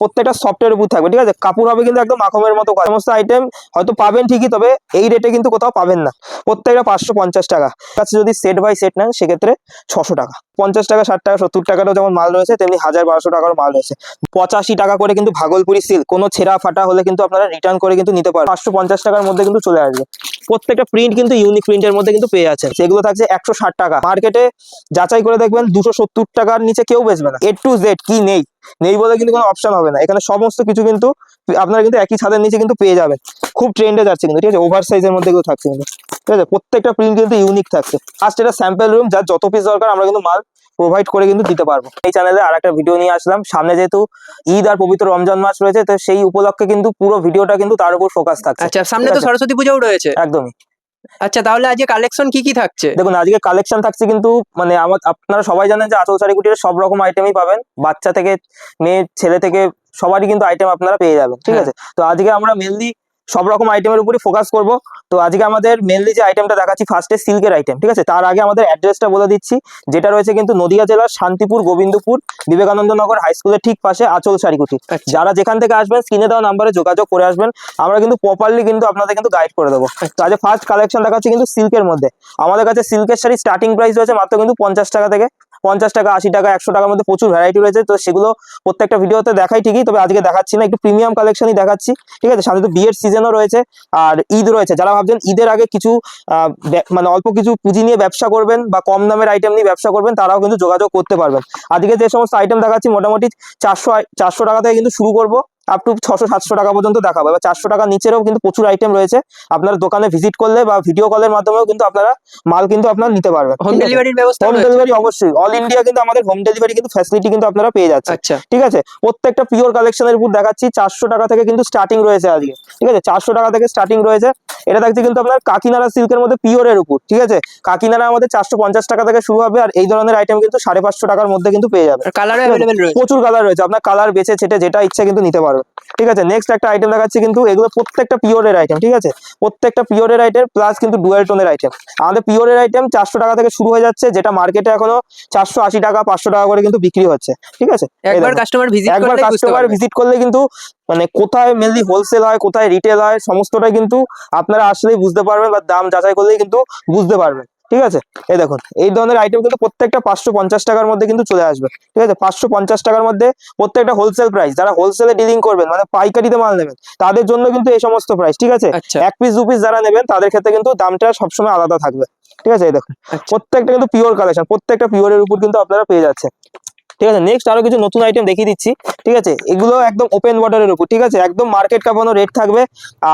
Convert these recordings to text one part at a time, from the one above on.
প্রত্যেকটা সফটওয়্যার উপর থাকবে, ঠিক আছে? কাপড় হবে কিন্তু একদম মাখমের মতো সমস্ত আইটেম হয়তো পাবেন ঠিকই, তবে এই রেটে কিন্তু কোথাও পাবেন না। প্রত্যেকটা পাঁচশো পঞ্চাশ টাকা। কাছে যদি সেট বাই সেট নেন, সেক্ষেত্রে ছশো টাকা। পঞ্চাশ টাকা, ষাট টাকা, সত্তর টাকারও যেমন মাল রয়েছে, তেমনি হাজার বারোশো টাকার মাল রয়েছে। পঁচাশি টাকা করে কিন্তু ভাগলপুরি সিল কোনো ছেঁড়া ফাটা হলে কিন্তু আপনারা রিটার্ন করে কিন্তু নিতে পারেন পাঁচশো পঞ্চাশ টাকার মধ্যে কিন্তু চলে আসবে। প্রত্যেকটা প্রিন্ট কিন্তু ইউনিক প্রিন্টের মধ্যে কিন্তু পেয়ে আছে সেগুলো থাকছে একশো ষাট টাকা। মার্কেটে যাচাই করে দেখবেন দুশো টাকার নিচে কেউ বেচবে না। এ টু জেড কি নেই? নেই বলে কিন্তু কোনো অপশন হবে না। এখানে সমস্ত কিছু কিন্তু আপনারা কিন্তু একই ছাদের নিচে কিন্তু পেয়ে যাবেন। খুব ট্রেন্ডে যাচ্ছে কিন্তু, ঠিক আছে? ওভার সাইজের মধ্যে কিন্তু থাকছে কিন্তু। ঠিক আছে? প্রত্যেকটা প্রিন্ট কিন্তু ইউনিক থাকছে। ফার্স্ট এটা স্যাম্পল রুম যার যত পিস দরকার আমরা কিন্তু মাল প্রোভাইড করে কিন্তু দিতে পারব। এই চ্যানেলে আর একটা ভিডিও নিয়ে আসলাম। সামনে যেহেতু ঈদ আর পবিত্র রমজান মাস রয়েছে তো সেই উপলক্ষে কিন্তু পুরো ভিডিওটা কিন্তু তার উপর ফোকাস থাকছে। আচ্ছা সামনে তো সরস্বতী পুজোও রয়েছে। একদমই। আচ্ছা তাহলে আজকে কালেকশন কি কি থাকছে? দেখুন আজকে কালেকশন থাকছে কিন্তু মানে আমার আপনারা সবাই জানেন যে আচল শাড়ি কুটির সব রকম আইটেমই পাবেন। বাচ্চা থেকে মেয়ে ছেলে থেকে সবারই কিন্তু আইটেম আপনারা পেয়ে যাবেন। ঠিক হ্যাঁ। আছে? তো আজকে আমরা মেনলি সব রকম আইটেমের উপরই ফোকাস করব। তো আজকে আমাদের মেনলি যে আইটেমটা দেখাচ্ছি ফার্স্টে সিল্কের আইটেম ঠিক আছে? তার আগে আমাদের অ্যাড্রেসটা বলে দিচ্ছি। যেটা রয়েছে কিন্তু নদিয়া জেলার শান্তিপুর গোবিন্দপুর বিবেকানন্দ নগর হাই স্কুলের ঠিক পাশে আচল শাড়িকুটি আচ্ছা। যারা যেখান থেকে আসবেন স্ক্রিনে দেওয়া নাম্বারে যোগাযোগ করে আসবেন। আমরা কিন্তু প্রপারলি কিন্তু আপনাদের কিন্তু গাইড করে দেবো। তো আজ ফার্স্ট কালেকশন দেখাচ্ছি কিন্তু সিল্কের মধ্যে। আমাদের কাছে সিল্কের শাড়ি স্টার্টিং প্রাইস রয়েছে মাত্র কিন্তু পঞ্চাশ টাকা থেকে পঞ্চাশ টাকা, আশি টাকা, একশো টাকার মধ্যে প্রচুর ভ্যারাইটি রয়েছে। তো সেগুলো প্রত্যেকটা ভিডিওতে দেখাই ঠিকই, তবে আজকে দেখাচ্ছি না, একটু প্রিমিয়াম কালেকশনই দেখাচ্ছি, ঠিক আছে? সাথে তো বিয়ের সিজনও রয়েছে, আর ঈদ রয়েছে। যারা ভাবছেন ঈদের আগে কিছু মানে অল্প কিছু পুঁজি নিয়ে ব্যবসা করবেন বা কম দামের আইটেম নিয়ে ব্যবসা করবেন, তারাও কিন্তু যোগাযোগ করতে পারবেন। আজকে যে সমস্ত আইটেম দেখাচ্ছি, মোটামুটি চারশো চারশো টাকা থেকে কিন্তু শুরু করব। আপ টু ছশো সাতশো টাকা পর্যন্ত দেখাবো। এবার চারশো টাকা নিচেরও কিন্তু প্রচুর আইটেম রয়েছে। আপনার দোকানে ভিজিট করলে বা ভিডিও কলের মাধ্যমেও কিন্তু আপনারা মাল কিন্তু আপনার নিতে পারবেন। হোম ডেলিভারির ব্যবস্থা হোম ডেলিভারি অবশ্যই। অল ইন্ডিয়া কিন্তু আমাদের হোম ডেলিভারি কিন্তু ফ্যাসিলিটি কিন্তু আপনারা পেয়ে যাচ্ছে আচ্ছা। ঠিক আছে? প্রত্যেকটা পিওর কালেকশনের উপর দেখাচ্ছি। চারশো টাকা থেকে কিন্তু স্টার্টিং রয়েছে আজকে। ঠিক আছে? চারশো টাকা থেকে স্টার্টিং রয়েছে। এটা থাকছে কিন্তু আপনার কাকিনাড়া সিল্কের মধ্যে পিওরের উপর ঠিক আছে? কাকিনাড়া আমাদের চারশো পঞ্চাশ টাকা থেকে শুরু হবে আর এই ধরনের আইটেম কিন্তু সাড়ে পাঁচশো টাকার মধ্যে কিন্তু পেয়ে যাবে রয়েছে। প্রচুর কালার রয়েছে আপনার কালার বেছে ছেটে যেটা ইচ্ছে কিন্তু নিতে পারবে ঠিক আছে? নেক্সট একটা আইটেম দেখাচ্ছি কিন্তু এগুলো প্রত্যেকটা পিওরের আইটেম ঠিক আছে? প্রত্যেকটা পিওরের আইটেম প্লাস কিন্তু ডুয়েল টোনের আইটেম আমাদের পিওরের আইটেম চারশো টাকা থেকে শুরু হয়ে যাচ্ছে যেটা মার্কেটে এখনও চারশো আশি টাকা পাঁচশো টাকা করে কিন্তু বিক্রি হচ্ছে ঠিক আছে? একবার কাস্টমার ভিজিট করলে কিন্তু মানে কোথায় মেনলি হোলসেল হয় কোথায় রিটেল হয় সমস্তটাই কিন্তু আপনারা আসলেই বুঝতে পারবেন বা দাম যাচাই করলেই কিন্তু বুঝতে পারবেন ঠিক আছে? এই দেখুন এই ধরনের আইটেম কিন্তু প্রত্যেকটা পাঁচশো পঞ্চাশ টাকার মধ্যে কিন্তু চলে আসবে ঠিক আছে? পাঁচশো পঞ্চাশ টাকার মধ্যে প্রত্যেকটা হোলসেল প্রাইস যারা হোলসেলে ডিলিং করবেন মানে পাইকারিতে মাল নেবেন তাদের জন্য কিন্তু এই সমস্ত প্রাইস ঠিক আছে? আচ্ছা। এক পিস দু পিস যারা নেবেন তাদের ক্ষেত্রে কিন্তু দামটা সবসময় আলাদা থাকবে ঠিক আছে? এই দেখুন আচ্ছা। প্রত্যেকটা কিন্তু পিওর কালেকশন প্রত্যেকটা পিওরের উপর কিন্তু আপনারা পেয়ে যাচ্ছে ঠিক আছে? নেক্সট আরও কিছু নতুন আইটেম দেখিয়ে দিচ্ছি। ঠিক আছে? এগুলো একদম ওপেন বর্ডারের উপর ঠিক আছে? একদম মার্কেট কাপানো রেট থাকবে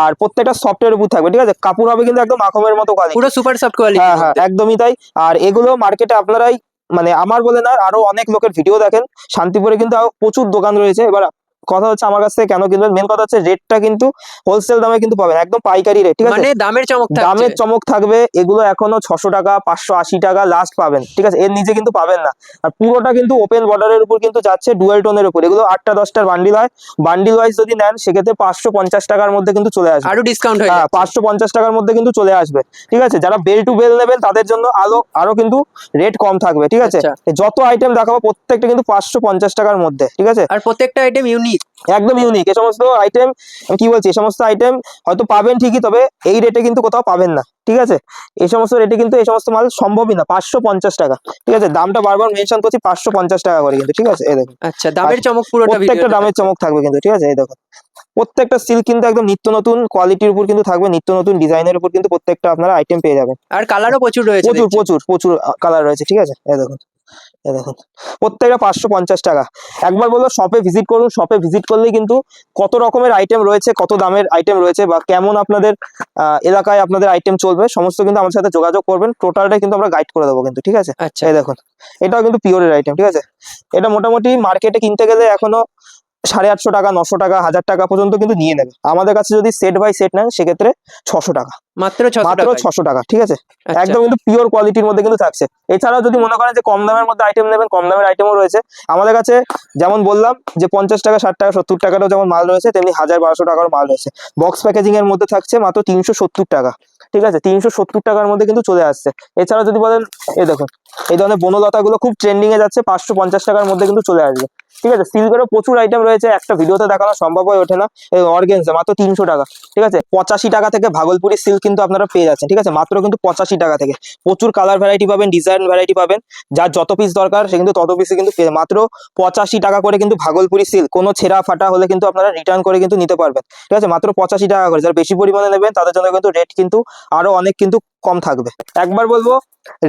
আর প্রত্যেকটা সফটওয়্যার উপর থাকবে ঠিক আছে? কাপড় হবে কিন্তু একদম মাখমের মতো কোয়ালিটি পুরো সুপার সফট কোয়ালিটি হ্যাঁ হ্যাঁ একদমই তাই। আর এগুলো মার্কেটে আপনারাই মানে আমার বলে না আরও অনেক লোকের ভিডিও দেখেন। শান্তিপুরে কিন্তু প্রচুর দোকান রয়েছে। এবার কথা হচ্ছে আমার কাছ থেকে কেন কিনবেন? মেন কথা হচ্ছে রেটটা কিন্তু হোলসেল দামে কিন্তু পাবেন একদম পাইকারি রেট ঠিক আছে? মানে দামের চমক দামের চমক থাকবে এগুলো এখনও ছশো টাকা পাঁচশো আশি টাকা লাস্ট পাবেন ঠিক আছে? এর নিচে কিন্তু পাবেন না। আর পুরোটা কিন্তু ওপেন বর্ডারের উপর কিন্তু যাচ্ছে ডুয়েল টোনের উপর। এগুলো আটটা দশটার বান্ডিল হয়। বান্ডিল ওয়াইজ যদি নেন সেক্ষেত্রে পাঁচশো পঞ্চাশ টাকার মধ্যে কিন্তু চলে আসবে। আরও ডিসকাউন্ট হয়ে হ্যাঁ। পাঁচশো পঞ্চাশ টাকার মধ্যে কিন্তু চলে আসবে ঠিক আছে? যারা বেল টু বেল নেবেন তাদের জন্য আলো আরও কিন্তু রেট কম থাকবে ঠিক আছে? আচ্ছা। যত আইটেম দেখাবো প্রত্যেকটা কিন্তু পাঁচশো পঞ্চাশ টাকার মধ্যে ঠিক আছে? আর প্রত্যেকটা আইটেম ইউনিক একদম ইউনিক এই সমস্ত আইটেম আমি কি বলছি? এই সমস্ত আইটেম হয়তো পাবেন ঠিকই তবে এই রেটে কিন্তু কোথাও পাবেন না ঠিক আছে? এই সমস্ত রেটে কিন্তু এই সমস্ত মাল সম্ভবই না পাঁচশো পঞ্চাশ টাকা ঠিক আছে? দামটা বারবার মেনশন করছি পাঁচশো পঞ্চাশ টাকা করে কিন্তু ঠিক আছে? এই আচ্ছা দামের চমক পুরোটা প্রত্যেকটা দামের চমক থাকবে কিন্তু ঠিক আছে? এই দেখুন। প্রত্যেকটা সিল্ক কিন্তু একদম নিত্য নতুন কোয়ালিটির উপর কিন্তু থাকবে নিত্য নতুন ডিজাইনের উপর কিন্তু প্রত্যেকটা আপনারা আইটেম পেয়ে যাবেন। আর কালারও প্রচুর রয়েছে প্রচুর প্রচুর প্রচুর কালার রয়েছে ঠিক আছে? এই দেখুন। দেখুন প্রত্যেকটা পাঁচশো পঞ্চাশ টাকা। একবার বলব শপে ভিজিট করুন শপে ভিজিট করলেই কিন্তু কত রকমের আইটেম রয়েছে কত দামের আইটেম রয়েছে বা কেমন আপনাদের আহ, এলাকায় আপনাদের আইটেম চলবে সমস্ত কিন্তু আমার সাথে যোগাযোগ করবেন। টোটালটা কিন্তু আমরা গাইড করে দেবো কিন্তু ঠিক আছে? আচ্ছা। এই দেখুন এটাও কিন্তু পিওরের আইটেম ঠিক আছে? এটা মোটামুটি মার্কেটে কিনতে গেলে এখনও সাড়ে আটশো টাকা নশো টাকা হাজার টাকা পর্যন্ত কিন্তু নিয়ে নেবে। আমাদের কাছে যদি সেট বাই সেট নেন সেক্ষেত্রে ছশো টাকা। মাত্র ছশো মাত্র টাকা ছশো টাকা ঠিক আছে? আচ্ছা। একদম কিন্তু পিওর কোয়ালিটির মধ্যে কিন্তু থাকছে। এছাড়াও যদি মনে করেন যে কম দামের মধ্যে আইটেম নেবেন কম দামের আইটেমও রয়েছে। আমাদের কাছে যেমন বললাম যে পঞ্চাশ টাকা ষাট টাকা সত্তর টাকারও যেমন মাল রয়েছে তেমনি হাজার বারোশো টাকার মাল রয়েছে। বক্স প্যাকেজিং এর মধ্যে থাকছে মাত্র তিনশো সত্তর টাকা ঠিক আছে? তিনশো সত্তর টাকার মধ্যে কিন্তু চলে আসছে। এছাড়া যদি বলেন এই দেখুন এই ধরনের বনলতা গুলো খুব ট্রেন্ডিং এ যাচ্ছে পাঁচশো পঞ্চাশ টাকার মধ্যে কিন্তু চলে আসবে। ঠিক আছে? সিল্কেরও প্রচুর আইটেম রয়েছে। একটা ভিডিওতে দেখানো সম্ভব হয়ে ওঠে না। অর্গেন্সা মাত্র তিনশো টাকা। ঠিক আছে? পঁচাশি টাকা থেকে ভাগলপুরি সিল্ক কিন্তু আপনারা পেয়ে যাচ্ছেন। ঠিক আছে? মাত্র কিন্তু পঁচাশি টাকা থেকে। প্রচুর কালার ভ্যারাইটি পাবেন ডিজাইন ভ্যারাইটি পাবেন। যার যত পিস দরকার, সে কিন্তু তত পিসে কিন্তু মাত্র পঁচাশি টাকা করে কিন্তু ভাগলপুরি সিল্ক কোনো ছেঁড়া ফাটা হলে কিন্তু আপনারা রিটার্ন করে কিন্তু নিতে পারবেন। ঠিক আছে? মাত্র পঁচাশি টাকা করে। যারা বেশি পরিমাণে নেবেন, তাদের জন্য কিন্তু রেট কিন্তু আরও অনেক কিন্তু কম থাকবে। একবার বলব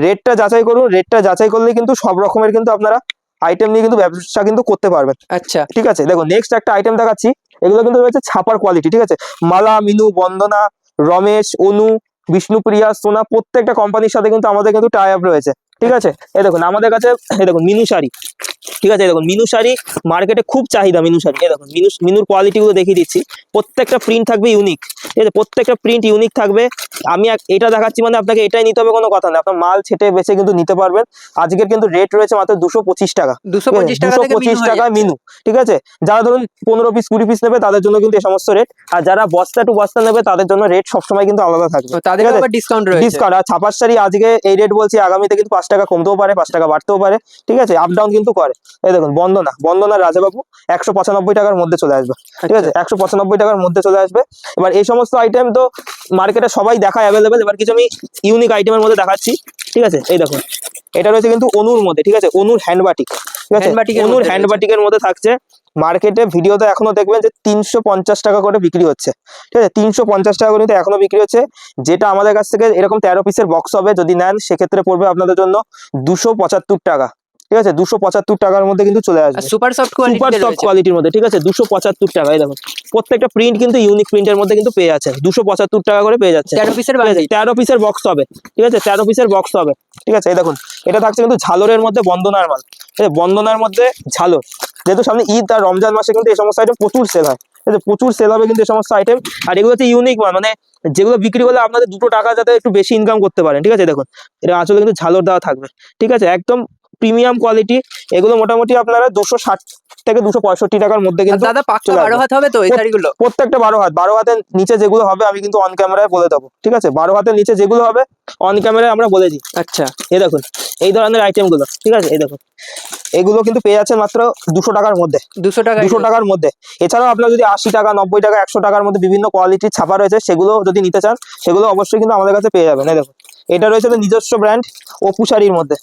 রেটটা যাচাই করুন। রেটটা যাচাই করলে কিন্তু সব রকমের কিন্তু আপনারা আইটেম নিয়ে কিন্তু ব্যবসা কিন্তু করতে পারবেন আচ্ছা। ঠিক আছে? দেখো নেক্সট একটা আইটেম দেখাচ্ছি। এগুলো কিন্তু রয়েছে ছাপার কোয়ালিটি ঠিক আছে? মালা মিনু বন্দনা রমেশ অনু বিষ্ণুপ্রিয়া সোনা প্রত্যেকটা কোম্পানির সাথে কিন্তু আমাদের কিন্তু টাই আপ রয়েছে। ঠিক আছে? এই দেখুন আমাদের কাছে এই দেখুন মিনু শাড়ি। ঠিক আছে দেখুন মিনু শাড়ি মার্কেটে খুব চাহিদা মিনু শাড়ি এই দেখুন মিনু মিনুর কোয়ালিটি গুলো দেখিয়ে দিচ্ছি। প্রত্যেকটা প্রিন্ট থাকবে ইউনিক ঠিক আছে প্রত্যেকটা প্রিন্ট ইউনিক থাকবে। আমি এটা দেখাচ্ছি মানে আপনাকে এটাই নিতে হবে কোনো কথা না। আপনার মাল ছেটে বেছে কিন্তু নিতে পারবেন। আজকের কিন্তু রেট রয়েছে মাত্র দুশো পঁচিশ টাকা। দুশো পঁচিশ টাকা। মিনু ঠিক আছে? যারা ধরুন পনেরো পিস কুড়ি পিস নেবে তাদের জন্য কিন্তু এই সমস্ত রেট আর যারা বস্তা টু বস্তা নেবে তাদের জন্য রেট সবসময় কিন্তু আলাদা থাকবে। তাদের ডিসকাউন্ট ডিসকাউন্ট আর ছাপার শাড়ি আজকে এই রেট বলছি আগামীতে কিন্তু পাঁচ টাকা কমতেও পারে পাঁচ টাকা বাড়তেও পারে। ঠিক আছে আপ ডাউন কিন্তু করে। এই দেখুন বন্দনা বন্দনা রাজাবাবু একশো পঁচানব্বই টাকার মধ্যে চলে আসবে। ঠিক আছে? একশো পঁচানব্বই টাকার মধ্যে চলে আসবে। এবার এই সমস্ত আইটেম তো মার্কেটে সবাই দেখা অ্যাভেলেবেল এবার কিছু আমি ইউনিক আইটেমের মধ্যে দেখাচ্ছি। ঠিক আছে? এই দেখুন এটা রয়েছে কিন্তু অনুর মধ্যে। ঠিক আছে? অনুর হ্যান্ড বাটিক ঠিক আছে? অনুর মধ্যে হ্যান্ড রয়েছে। বাটিকের মধ্যে থাকছে। মার্কেটে ভিডিওতে এখনও দেখবেন যে তিনশো পঞ্চাশ টাকা করে বিক্রি হচ্ছে। ঠিক আছে? তিনশো পঞ্চাশ টাকা করে কিন্তু এখনও বিক্রি হচ্ছে। যেটা আমাদের কাছ থেকে এরকম তেরো পিসের বক্স হবে যদি নেন সেক্ষেত্রে পড়বে আপনাদের জন্য দুশো পঁচাত্তর টাকা। ঠিক আছে? দুশো পঁচাত্তর টাকার মধ্যে কিন্তু চলে আসবে। সুপার সফট সুপার সফট কোয়ালিটির মধ্যে ঠিক আছে? দুশো পঁচাত্তর টাকায় দেখুন প্রত্যেকটা প্রিন্ট কিন্তু ইউনিক প্রিন্টের মধ্যে কিন্তু পেয়ে যাচ্ছেন। দুশো পঁচাত্তর টাকা করে পেয়ে যাচ্ছে তেরো পিসের তেরো পিসের বক্স হবে। ঠিক আছে? তেরো পিসের বক্স হবে। ঠিক আছে? এই দেখুন এটা থাকছে কিন্তু ঝালরের মধ্যে বন্দনার মাল। ঠিক আছে? বন্দনার মধ্যে ঝালর। যেহেতু সামনে ঈদ আর রমজান মাসে কিন্তু এই সমস্ত আইটেম প্রচুর সেল হয়। ঠিক আছে? প্রচুর সেল হবে কিন্তু এই সমস্ত আইটেম আর এগুলো হচ্ছে ইউনিক মাল। মানে যেগুলো বিক্রি করলে আপনাদের দুটো টাকা যাতে একটু বেশি ইনকাম করতে পারেন। ঠিক আছে? দেখুন এটা আসলে কিন্তু ঝালর দেওয়া থাকবে। ঠিক আছে? একদম প্রিমিয়াম কোয়ালিটি এগুলো মোটামুটি আপনারা দুশো ষাট থেকে দুশো পঁয়ষট্টি টাকার মধ্যে কিন্তু দাদা পাক্কা বারো হাত হবে তো এই শাড়িগুলো? প্রত্যেকটা বারো হাত। বারো হাতের নিচে যেগুলো হবে আমি কিন্তু অন ক্যামেরায় বলে দেবো। ঠিক আছে? বারো হাতের নিচে যেগুলো হবে অন ক্যামেরায় আমরা বলে দিই। আচ্ছা। এই দেখুন এই ধরনের আইটেমগুলো ঠিক আছে? এই দেখুন এগুলো কিন্তু পেয়ে যাচ্ছেন মাত্র দুশো টাকার মধ্যে। দুশো টাকা দুশো টাকার মধ্যে। এছাড়াও আপনার যদি আশি টাকা নব্বই টাকা একশো টাকার মধ্যে বিভিন্ন কোয়ালিটির ছাপা রয়েছে সেগুলো যদি নিতে চান সেগুলো অবশ্যই কিন্তু আমাদের কাছে পেয়ে যাবেন। এই দেখুন এটা রয়েছে তো নিজস্ব ব্র্যান্ড অপু শাড়ির মধ্যে।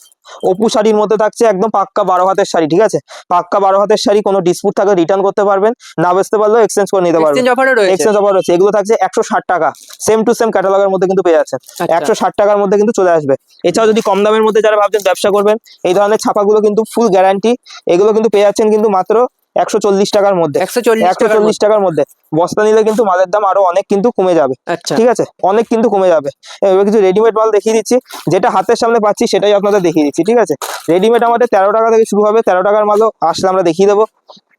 অপু শাড়ির মধ্যে থাকছে একদম পাক্কা বারো হাতের শাড়ি ঠিক আছে? পাক্কা বারো হাতের শাড়ি কোনো ডিসপুট থাকলে রিটার্ন করতে পারবেন। না বেচতে পারলেও এক্সচেঞ্জ করে নিতে পারবেন। এক্সচেঞ্জ অফার রয়েছে। এগুলো থাকছে একশো ষাট টাকা। সেম টু সেম ক্যাটালগের মধ্যে কিন্তু পেয়ে যাচ্ছেন। আচ্ছা। একশো ষাট টাকার মধ্যে কিন্তু চলে আসবে। এছাড়াও যদি কম দামের মধ্যে যারা ভাবছেন ব্যবসা করবেন এই ধরনের ছাপাগুলো কিন্তু ফুল গ্যারান্টি এগুলো কিন্তু পেয়ে যাচ্ছেন কিন্তু মাত্র একশো চল্লিশ টাকার মধ্যে। একশো চল্লিশ টাকার মধ্যে। বস্তা নিলে কিন্তু মালের দাম আরও অনেক কিন্তু কমে যাবে। আচ্ছা। ঠিক আছে? অনেক কিন্তু কমে যাবে। এবার কিছু রেডিমেড মাল দেখিয়ে দিচ্ছি। যেটা হাতের সামনে পাচ্ছি সেটাই আপনাদের দেখিয়ে দিচ্ছি। ঠিক আছে? রেডিমেড আমাদের তেরো টাকা থেকে শুরু হবে। তেরো টাকার মালও আসলে আমরা দেখিয়ে দেবো।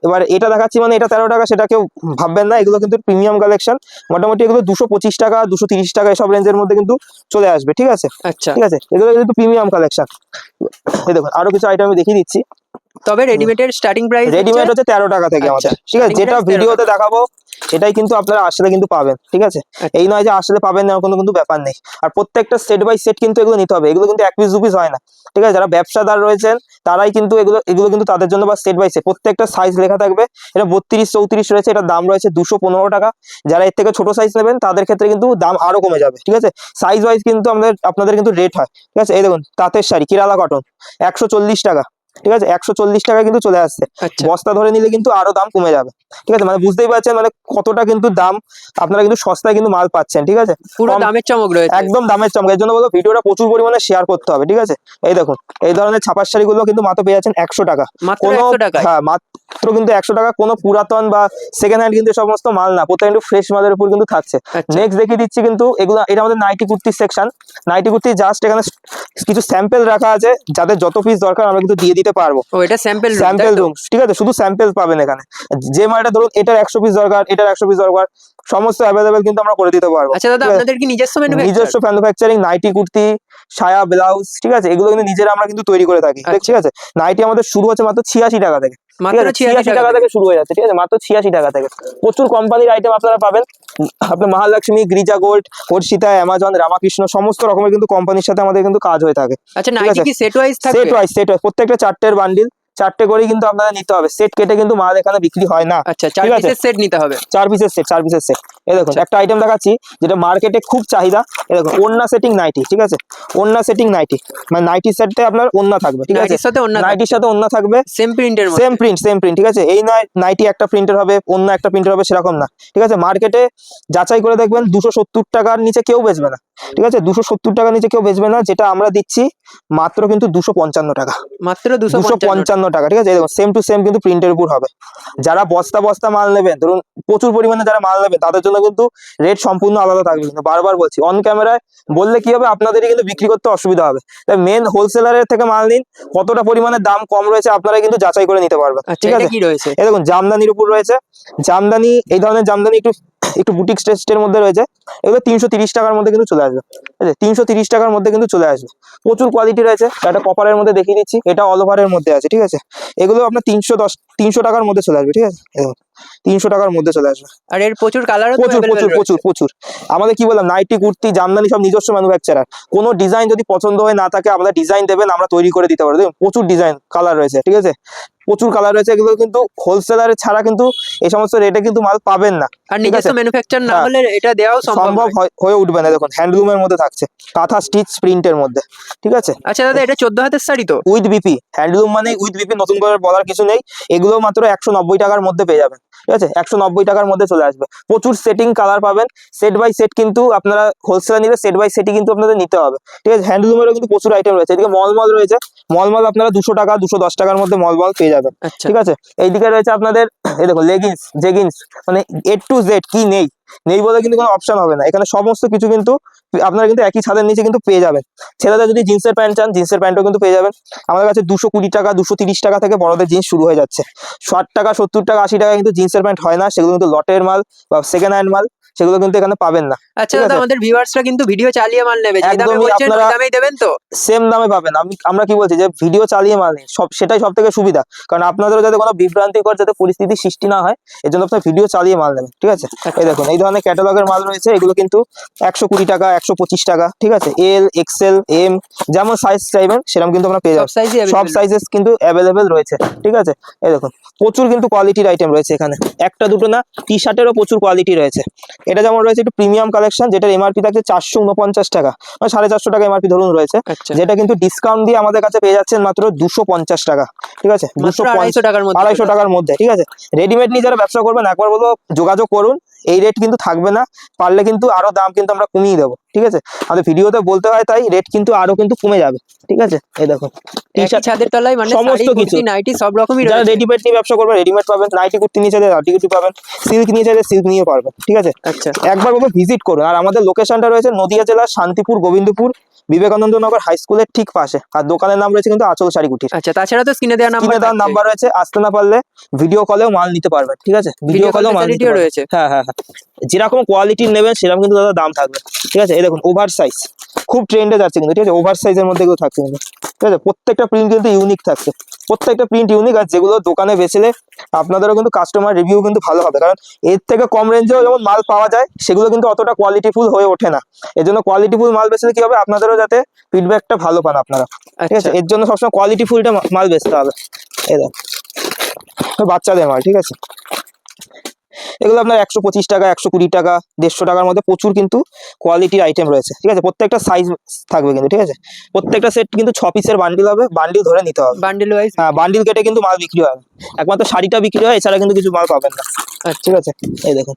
এবার এটা দেখাচ্ছি মানে এটা তেরো টাকা সেটা কেউ ভাববেন না। এগুলো কিন্তু প্রিমিয়াম কালেকশন মোটামুটি এগুলো দুশো পঁচিশ টাকা দুশো তিরিশ টাকা এসব রেঞ্জের মধ্যে কিন্তু চলে আসবে। ঠিক আছে? আচ্ছা। ঠিক আছে? এগুলো কিন্তু প্রিমিয়াম কালেকশন এই দেখুন আরও কিছু আইটেম আমি দেখিয়ে দিচ্ছি। তবে রেডিমেডের স্টার্টিং প্রাইস রেডিমেড হচ্ছে তেরো টাকা থেকে আচ্ছা, আমাদের। ঠিক আছে যেটা price 13 ভিডিওতে দেখাবো সেটাই কিন্তু আপনারা আসলে কিন্তু পাবেন ঠিক আছে? আচ্ছা। এই নয় যে আসলে পাবেন না কোনো কিন্তু ব্যাপার নেই। আর প্রত্যেকটা সেট বাই সেট কিন্তু এগুলো নিতে হবে এগুলো কিন্তু এক পিস দু পিস হয় না ঠিক আছে? যারা ব্যবসাদার রয়েছেন তারাই কিন্তু এগুলো এগুলো কিন্তু তাদের জন্য বা সেট বাই সেট প্রত্যেকটা সাইজ লেখা থাকবে। এটা বত্রিশ চৌত্রিশ রয়েছে এটার দাম রয়েছে দুশো পনেরো টাকা। যারা এর থেকে ছোট সাইজ নেবেন তাদের ক্ষেত্রে কিন্তু দাম আরও কমে যাবে ঠিক আছে? সাইজ ওয়াইজ কিন্তু আমাদের আপনাদের কিন্তু রেট হয় ঠিক আছে? এই দেখুন তাঁতের শাড়ি কিরালা কটন একশো চল্লিশ টাকা। ঠিক আছে? একশো চল্লিশ টাকা কিন্তু চলে আসছে। আচ্ছা। বস্তা ধরে নিলে কিন্তু আরও দাম কমে যাবে। ঠিক আছে? মানে বুঝতেই পারছেন মানে কতটা কিন্তু দাম আপনারা কিন্তু সস্তায় কিন্তু মাল পাচ্ছেন ঠিক আছে? পুরো দামের চমক রয়েছে। একদম দামের চমক। এর জন্য বলব ভিডিওটা প্রচুর পরিমাণে শেয়ার করতে হবে ঠিক আছে? এই দেখুন এই ধরনের ছাপার শাড়িগুলো কিন্তু মাত্র পেয়ে যাচ্ছেন একশো টাকা। কোনো হ্যাঁ মাত্র কিন্তু একশো টাকা। কোনো পুরাতন বা সেকেন্ড হ্যান্ড কিন্তু সমস্ত মাল না। প্রত্যেক কিন্তু ফ্রেশ মালের উপর কিন্তু থাকছে। আচ্ছা। নেক্সট দেখিয়ে দিচ্ছি কিন্তু এগুলো এটা আমাদের নাইটি কুর্তির সেকশন নাইটি কুর্তি জাস্ট এখানে কিছু স্যাম্পেল রাখা আছে। যাদের যত পিস দরকার আমরা কিন্তু দিয়ে দিতে পারব। এটা স্যাম্পেল স্যাম্পেল রুম ঠিক আছে? শুধু স্যাম্পেল পাবেন এখানে। যে মালটা ধরুন এটার একশো পিস দরকার এটার একশো পিস দরকার সমস্ত অ্যাভেলেবেল কিন্তু আমরা করে দিতে পারব। আচ্ছা দাদা আপনাদের কি নিজস্ব নিজস্ব ম্যানুফ্যাকচারিং নাইটি কুর্তি সায়া ব্লাউজ ঠিক আছে? এগুলো কিন্তু নিজেরা আমরা কিন্তু তৈরি করে থাকি আচ্ছা। ঠিক আছে? নাইটি আমাদের শুরু হচ্ছে মাত্র ছিয়াশি টাকা থেকে ছিয়াশি টাকা থেকে। শুরু হয়ে যাচ্ছে ঠিক আছে? মাত্র ছিয়াশি টাকা থেকে। প্রচুর কোম্পানির আইটেম আপনারা পাবেন। আপনার মহালক্ষ্মী গ্রিজা গোল্ড হর্ষিতা অ্যামাজন রামাকৃষ্ণ সমস্ত রকমের কিন্তু কোম্পানির সাথে আমাদের কিন্তু কাজ হয়ে থাকে আচ্ছা নাইটি কি সেট ওয়াইজ থাকবে? সেট ওয়াইজ সেট ওয়াইজ প্রত্যেকটা চারটের বান্ডিল চারটে করে কিন্তু আপনাদের নিতে হবে। সেট কেটে কিন্তু মাল এখানে বিক্রি হয় না। আচ্ছা চার পিসের সেট নিতে হবে। চার পিসের সেট চার পিসের সেট এই দেখুন আচ্ছা। একটা আইটেম দেখাচ্ছি যেটা মার্কেটে খুব চাহিদা। এই দেখুন ওন্না সেটিং নাইটি ঠিক আছে? ওন্না সেটিং নাইটি মানে নাইটি সেটে আপনার ওন্না থাকবে ঠিক আছে? নাইটির সাথে অন্য নাইটির সাথে ওন্না থাকবে। সেম প্রিন্টের সেম প্রিন্ট সেম প্রিন্ট ঠিক আছে? এই নাইটি একটা প্রিন্টের হবে অন্য একটা প্রিন্টের হবে সেরকম না। ঠিক আছে? মার্কেটে যাচাই করে দেখবেন দুশো সত্তর টাকার নিচে কেউ বেচবে না। ঠিক আছে? দুশো সত্তর টাকার নিচে কেউ বেচবে না যেটা আমরা দিচ্ছি মাত্র কিন্তু দুশো পঞ্চান্ন টাকা। মাত্র দুশো দুশো পঞ্চান্ন টাকা ঠিক আছে? দেখুন সেম টু সেম কিন্তু প্রিন্টের উপর হবে। যারা বস্তা বস্তা মাল নেবেন ধরুন প্রচুর পরিমাণে যারা মাল নেবেন তাদের জন্য কিন্তু রেট সম্পূর্ণ আলাদা থাকবে। কিন্তু বারবার বলছি অন ক্যামেরায় বললে কি হবে? আপনাদেরই কিন্তু বিক্রি করতে অসুবিধা হবে। তাই মেন হোলসেলারের থেকে মাল নিন কতটা পরিমাণে দাম কম রয়েছে আপনারা কিন্তু যাচাই করে নিতে পারবেন আচ্ছা ঠিক আছে? কি রয়েছে? দেখুন জামদানির উপর রয়েছে। জামদানি এই ধরনের জামদানি একটু একটু বুটিক স্টেস্টের মধ্যে রয়েছে এগুলো তিনশো তিরিশ টাকার মধ্যে কিন্তু চলে আসবে। ঠিক আছে? তিনশো তিরিশ টাকার মধ্যে কিন্তু চলে আসবে। প্রচুর কোয়ালিটি রয়েছে একটা কপারের মধ্যে দেখিয়ে দিচ্ছি এটা অল ওভারের মধ্যে আছে ঠিক আছে? এগুলো আপনার তিনশো দশ তিনশো টাকার মধ্যে চলে আসবে ঠিক আছে? তিনশো টাকার মধ্যে চলে আসবে। আর এর প্রচুর কালার প্রচুর প্রচুর প্রচুর প্রচুর। আমাদের কি বললাম নাইটি কুর্তি জামদানি সব নিজস্ব ম্যানুফ্যাকচারার কোনো ডিজাইন যদি পছন্দ হয়ে না থাকে আমরা ডিজাইন দেবেন আমরা তৈরি করে দিতে পারব। দেখুন প্রচুর ডিজাইন কালার রয়েছে ঠিক আছে? প্রচুর কালার রয়েছে এগুলো কিন্তু হোলসেলার ছাড়া কিন্তু এই সমস্ত রেটে কিন্তু মাল পাবেন না। আর নিজস্ব ম্যানুফ্যাকচার না হ্যাঁ। হলে এটা দেওয়াও সম্ভব হয়- হয়ে উঠবে না দেখুন হ্যান্ডলুমের মধ্যে থাকছে কাঁথা স্টিচ প্রিন্টের মধ্যে ঠিক আছে? আচ্ছা দাদা এটা চোদ্দ হাতের শাড়ি তো? উইথ বিপি হ্যান্ডলুম মানে উইথ বিপি নতুন করে বলার কিছু নেই এগুলো মাত্র একশো নব্বই টাকার মধ্যে পেয়ে যাবেন ঠিক আছে? একশো নব্বই টাকার মধ্যে চলে আসবে। প্রচুর সেটিং কালার পাবেন সেট বাই সেট কিন্তু আপনারা হোলসেলার নিলে সেট বাই সেটই কিন্তু আপনাদের নিতে হবে ঠিক আছে? হ্যান্ডলুমেরও কিন্তু প্রচুর আইটেম রয়েছে এদিকে মলমল রয়েছে মলমল আপনারা দুশো টাকা দুশো দশ টাকার মধ্যে মলমল পেয়ে যাবেন আচ্ছা। ঠিক আছে? এইদিকে রয়েছে আপনাদের এই দেখো লেগিংস জেগিংস মানে এ টু জেড কি নেই? নেই বলে কিন্তু কোনো অপশন হবে না। এখানে সমস্ত কিছু কিন্তু আপনারা কিন্তু একই ছাদের নিচে কিন্তু পেয়ে যাবেন। ছেলেদের যদি জিন্সের প্যান্ট চান জিন্সের প্যান্টও কিন্তু পেয়ে যাবেন। আমাদের কাছে দুশো কুড়ি টাকা দুশো তিরিশ টাকা থেকে বড়দের জিন্স শুরু হয়ে যাচ্ছে। ষাট টাকা সত্তর টাকা আশি টাকা কিন্তু জিন্সের প্যান্ট হয় না। সেগুলো কিন্তু লটের মাল বা সেকেন্ড হ্যান্ড মাল। সেগুলো কিন্তু এখানে পাবেন না। আচ্ছা দাদা। আমাদের ভিউয়ার্সরা কিন্তু ভিডিও চালিয়ে মাল নেবে। যে দামে বলছেন ওই দামেই দেবেন তো? সেম দামে পাবেন। আমি আমরা কি বলছি যে ভিডিও চালিয়ে মাল নিন সব সেটাই সব থেকে সুবিধা। কারণ আপনাদেরও যাতে কোনো বিভ্রান্তিকর যাতে পরিস্থিতি সৃষ্টি না হয় এর জন্য আপনার ভিডিও চালিয়ে মাল নেবেন। ঠিক আছে? এই দেখুন এই ধরনের ক্যাটালগের মাল রয়েছে। এগুলো কিন্তু একশো কুড়ি টাকা একশো পঁচিশ টাকা। ঠিক আছে? এল এক্সেল এম যেমন সাইজ চাইবেন সেরকম কিন্তু আমরা পেয়ে যাবেন। সব সাইজেস কিন্তু অ্যাভেলেবেল রয়েছে। ঠিক আছে? এই দেখুন প্রচুর কিন্তু কোয়ালিটির আইটেম রয়েছে এখানে। একটা দুটো না টি শার্টেরও প্রচুর কোয়ালিটি রয়েছে। এটা যেমন রয়েছে একটু প্রিমিয়াম কালেকশন যেটার এমআরপি থাকছে চারশো উনপঞ্চাশ টাকা। মানে সাড়ে চারশো টাকা এমআরপি ধরুন রয়েছে। আচ্ছা। যেটা কিন্তু ডিসকাউন্ট দিয়ে আমাদের কাছে পেয়ে যাচ্ছেন মাত্র দুশো পঞ্চাশ টাকা। ঠিক আছে? দুশো মাত্র টাকার মধ্যে। আড়াইশো টাকার মধ্যে ঠিক আছে? রেডিমেড নিয়ে যারা ব্যবসা করবেন একবার বলব যোগাযোগ করুন। এই রেট কিন্তু থাকবে না। পারলে কিন্তু আরও দাম কিন্তু আমরা কমিয়ে দেবো। ঠিক আছে? আমাদের ভিডিওতে বলতে হয় তাই রেট কিন্তু আরও কিন্তু কমে যাবে। ঠিক আছে? এই একই ছাদের তলায় মানে সমস্ত কিছু। নাইটি সব রকমই যারা রেডিমেড নিয়ে ব্যবসা করবেন রেডিমেড পাবেন নাইটি কুর্তি নিয়ে চাইলে নাইটি কুর্তি পাবেন সিল্ক নিয়ে চাইলে সিল্ক নিয়ে পারবেন ঠিক আছে? আচ্ছা। একবার ভিজিট করুন। আর আমাদের লোকেশনটা রয়েছে নদিয়া জেলার শান্তিপুর গোবিন্দপুর বিবেকানন্দ নগর হাই স্কুলের ঠিক পাশে। আর দোকানের নাম রয়েছে কিন্তু আচল শাড়ি কুটির। আচ্ছা তাছাড়া তো স্ক্রিনে দেওয়া নাম্বার কিনে দেওয়ার নাম্বার রয়েছে আসতে না পারলে ভিডিও কলেও মাল নিতে পারবেন ঠিক আছে? ভিডিও কলেও মাল নিতে রয়েছে। হ্যাঁ হ্যাঁ হ্যাঁ। যেরকম কোয়ালিটির নেবেন সেরকম কিন্তু দাদা দাম থাকবে ঠিক আছে? দেখুন ওভার সাইজ খুব ট্রেন্ডে যাচ্ছে কিন্তু ঠিক আছে? ওভার সাইজের মধ্যে এগুলো থাকছে কিন্তু। ঠিক আছে? প্রত্যেকটা প্রিন্ট কিন্তু ইউনিক থাকছে। প্রত্যেকটা প্রিন্ট ইউনিক আর যেগুলো দোকানে বেচলে আপনাদেরও কিন্তু কাস্টমার রিভিউ কিন্তু ভালো হবে। কারণ এর থেকে কম রেঞ্জেও যেমন মাল পাওয়া যায় সেগুলো কিন্তু অতটা কোয়ালিটিফুল হয়ে ওঠে না। এর জন্য কোয়ালিটিফুল মাল বেচলে কি হবে? আপনাদেরও যাতে ফিডব্যাকটা ভালো পান আপনারা। ঠিক আছে? আচ্ছা। এর জন্য সবসময় কোয়ালিটি ফুলটা মাল বেচতে হবে। দেখো। বাচ্চাদের মাল ঠিক আছে? এগুলো আপনার একশো পঁচিশ টাকা একশো কুড়ি টাকা দেড়শো টাকার মধ্যে প্রচুর কিন্তু কোয়ালিটির আইটেম রয়েছে। ঠিক আছে? প্রত্যেকটা সাইজ থাকবে কিন্তু ঠিক আছে? প্রত্যেকটা সেট কিন্তু ছ পিসের বান্ডিল হবে বান্ডিল ধরে নিতে হবে। বান্ডিল ওয়াইজ হ্যাঁ বান্ডিল কেটে কিন্তু মাল বিক্রি হবে একমাত্র শাড়িটা বিক্রি হয় এছাড়া কিন্তু কিছু মাল পাবেন না। আচ্ছা। ঠিক আছে? এই দেখুন।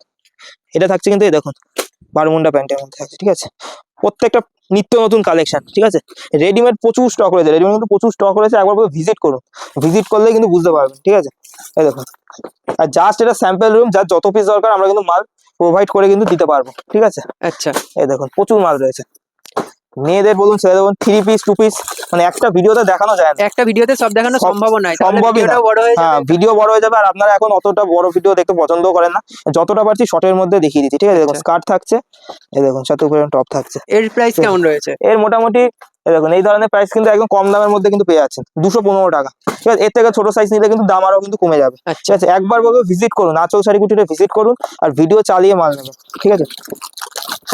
এটা থাকছে কিন্তু এই দেখুন। বারমুন্ডা প্যান্টের মধ্যে থাকছে ঠিক আছে? প্রত্যেকটা নিত্য নতুন কালেকশন ঠিক আছে? রেডিমেড প্রচুর স্টক রয়েছে রেডিমেড কিন্তু প্রচুর স্টক রয়েছে একবার ভিজিট করুন। ভিজিট করলে কিন্তু বুঝতে পারবেন ঠিক আছে? এই দেখুন। আর জাস্ট এটা স্যাম্পেল রুম যার যত পিস দরকার আমরা কিন্তু মাল প্রোভাইড করে কিন্তু দিতে পারব ঠিক আছে? আচ্ছা। এই দেখুন প্রচুর মাল রয়েছে। মেয়েদের বলুন ছেলেদের বলুন থ্রি পিস টু পিস মানে একটা ভিডিওতে দেখানো যায় না। একটা ভিডিওতে সব দেখানো সম্ভব নয়। সম্ভব সম্ভবই না। বড় হয়ে হ্যাঁ যাবে ভিডিও বড় হয়ে যাবে আর আপনারা এখন অতটা বড় ভিডিও দেখতে পছন্দ করেন না। যতটা পারছি শর্টের মধ্যে দেখিয়ে দিচ্ছি ঠিক আছে? দেখুন আচ্ছা। স্কার্ট থাকছে এই দেখুন সাথে উপরে টপ থাকছে। এর প্রাইস কেমন রয়েছে? এর মোটামুটি দেখুন এই ধরনের প্রাইস কিন্তু একদম কম দামের মধ্যে কিন্তু পেয়ে যাচ্ছেন। দুশো পনেরো টাকা। ঠিক আছে? এর থেকে ছোট সাইজ নিলে কিন্তু দাম আরও কিন্তু কমে যাবে। ঠিক আচ্ছা আছে? একবার বলব ভিজিট করুন। আচল শাড়ি কুটিরে ভিজিট করুন আর ভিডিও চালিয়ে মাল নেবেন। ঠিক আছে?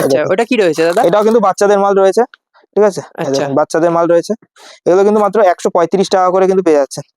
আচ্ছা ওটা কি রয়েছে দাদা? এটাও কিন্তু বাচ্চাদের মাল রয়েছে। ঠিক আছে? আচ্ছা। বাচ্চাদের মাল রয়েছে। এগুলো কিন্তু মাত্র একশো পঁয়ত্রিশ টাকা করে কিন্তু পেয়ে যাচ্ছেন। ঠিক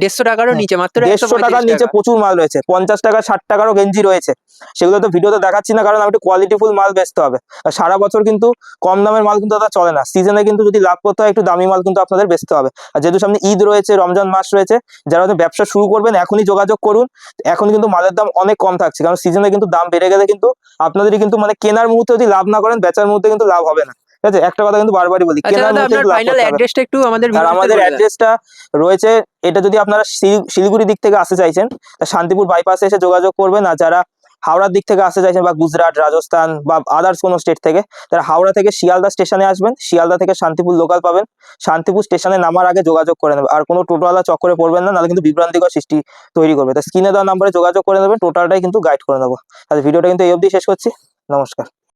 দেড়শো টাকারও নিচে মাত্র দেড়শো টাকার নিচে প্রচুর মাল রয়েছে পঞ্চাশ টাকা ষাট টাকারও গেঞ্জি রয়েছে। সেগুলো তো ভিডিওতে দেখাচ্ছি না কারণ আমি একটু কোয়ালিটিফুল মাল বেচতে হবে। সারা বছর কিন্তু কম দামের মাল কিন্তু দাদা চলে না। সিজনে কিন্তু যদি লাভ করতে হয় একটু দামি মাল কিন্তু আপনাদের বেচতে হবে। আর যেহেতু সামনে ঈদ রয়েছে রমজান মাস রয়েছে যারা হয়তো ব্যবসা শুরু করবেন এখনই যোগাযোগ করুন। এখন কিন্তু মালের দাম অনেক কম থাকছে কারণ সিজনে কিন্তু দাম বেড়ে গেলে কিন্তু আপনাদেরই কিন্তু মানে কেনার মুহূর্তে যদি লাভ না করেন বেচার মুহূর্তে কিন্তু লাভ হবে না। ঠিক আছে? একটা কথা কিন্তু বারবারই বলি আচ্ছা কেনার ফাইনাল অ্যাড্রেসটা একটু আমাদের আর viewers আমাদের অ্যাড্রেসটা রয়েছে এটা যদি আপনারা শিলি- শিলিগুড়ি দিক থেকে আসতে চাইছেন শান্তিপুর বাইপাসে এসে যোগাযোগ করবেন। আর যারা হাওড়ার দিক থেকে আসতে চাইছেন বা গুজরাট রাজস্থান বা আদার্স কোনো স্টেট থেকে তারা হাওড়া থেকে শিয়ালদা স্টেশনে আসবেন। শিয়ালদা থেকে শান্তিপুর লোকাল পাবেন। শান্তিপুর স্টেশনে নামার আগে যোগাযোগ করে নেবেন। আর কোনো টোটোওয়ালা চক্করে পড়বেন না নাহলে কিন্তু বিভ্রান্তিকর সৃষ্টি তৈরি করবে। তাই স্ক্রিনে দেওয়া নাম্বারে যোগাযোগ করে নেবেন টোটালটাই কিন্তু গাইড করে নেব। তাহলে ভিডিওটা কিন্তু এই অবধি শেষ করছি। নমস্কার।